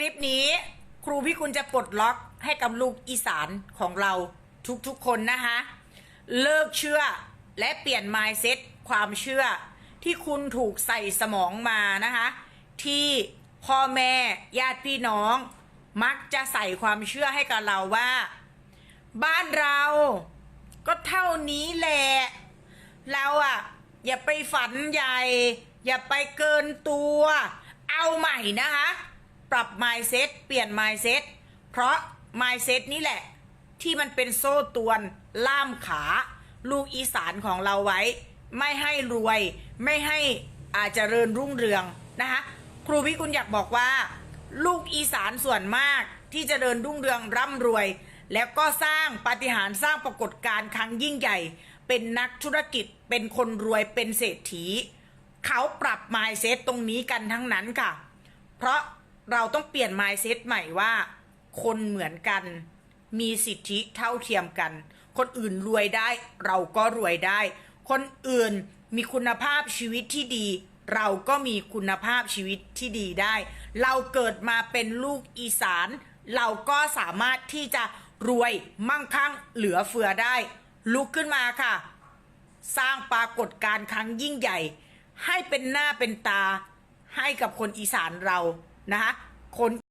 คลิปนี้ครูพี่คุณจะปลดล็อกให้กับลูกอีสานของเราทุกๆคนนะคะ เลิกเชื่อและเปลี่ยน mindset ความเชื่อที่คุณถูกใส่สมองมานะคะ ที่พ่อแม่ญาติพี่น้อง มักจะใส่ความเชื่อให้กับเราว่า บ้านเราก็เท่านี้แหละเราอะอย่าไปฝันใหญ่ อย่าไปเกินตัว เอาใหม่นะคะ ปรับ mindset เปลี่ยน mindset เพราะ mindset นี่แหละ ที่มันเป็นโซ่ตวน ล่ามขา ลูกอีสานของเราไว้ ไม่ให้รวย ไม่ให้อาจจะเริญรุ่งเรืองนะคะครูพิกุลอยากบอกว่า ลูกอีสานส่วนมากที่จะเดินรุ่งเรืองร่ำรวย แล้วก็สร้างปาฏิหาริย์สร้างปรากฏการณ์ครั้งยิ่งใหญ่ เป็นนักธุรกิจเป็นคนรวยเป็นเศรษฐี เขาปรับ mindset ตรงนี้กันทั้งนั้นค่ะ เพราะ เราต้องเปลี่ยน mindset ใหม่ว่า คนเหมือนกัน มีสิทธิเท่าเทียมกัน คนอื่นรวยได้ เราก็รวยได้ คนอื่นมีคุณภาพชีวิตที่ดี เราก็มีคุณภาพชีวิตที่ดีได้ เราเกิดมาเป็นลูกอีสาน เราก็สามารถที่จะรวยมั่งคั่งเหลือเฟือได้ ลุกขึ้นมาค่ะ สร้างปรากฏการณ์ครั้งยิ่งใหญ่ ให้เป็นหน้าเป็นตาให้กับคนอีสานเรา นะคะคน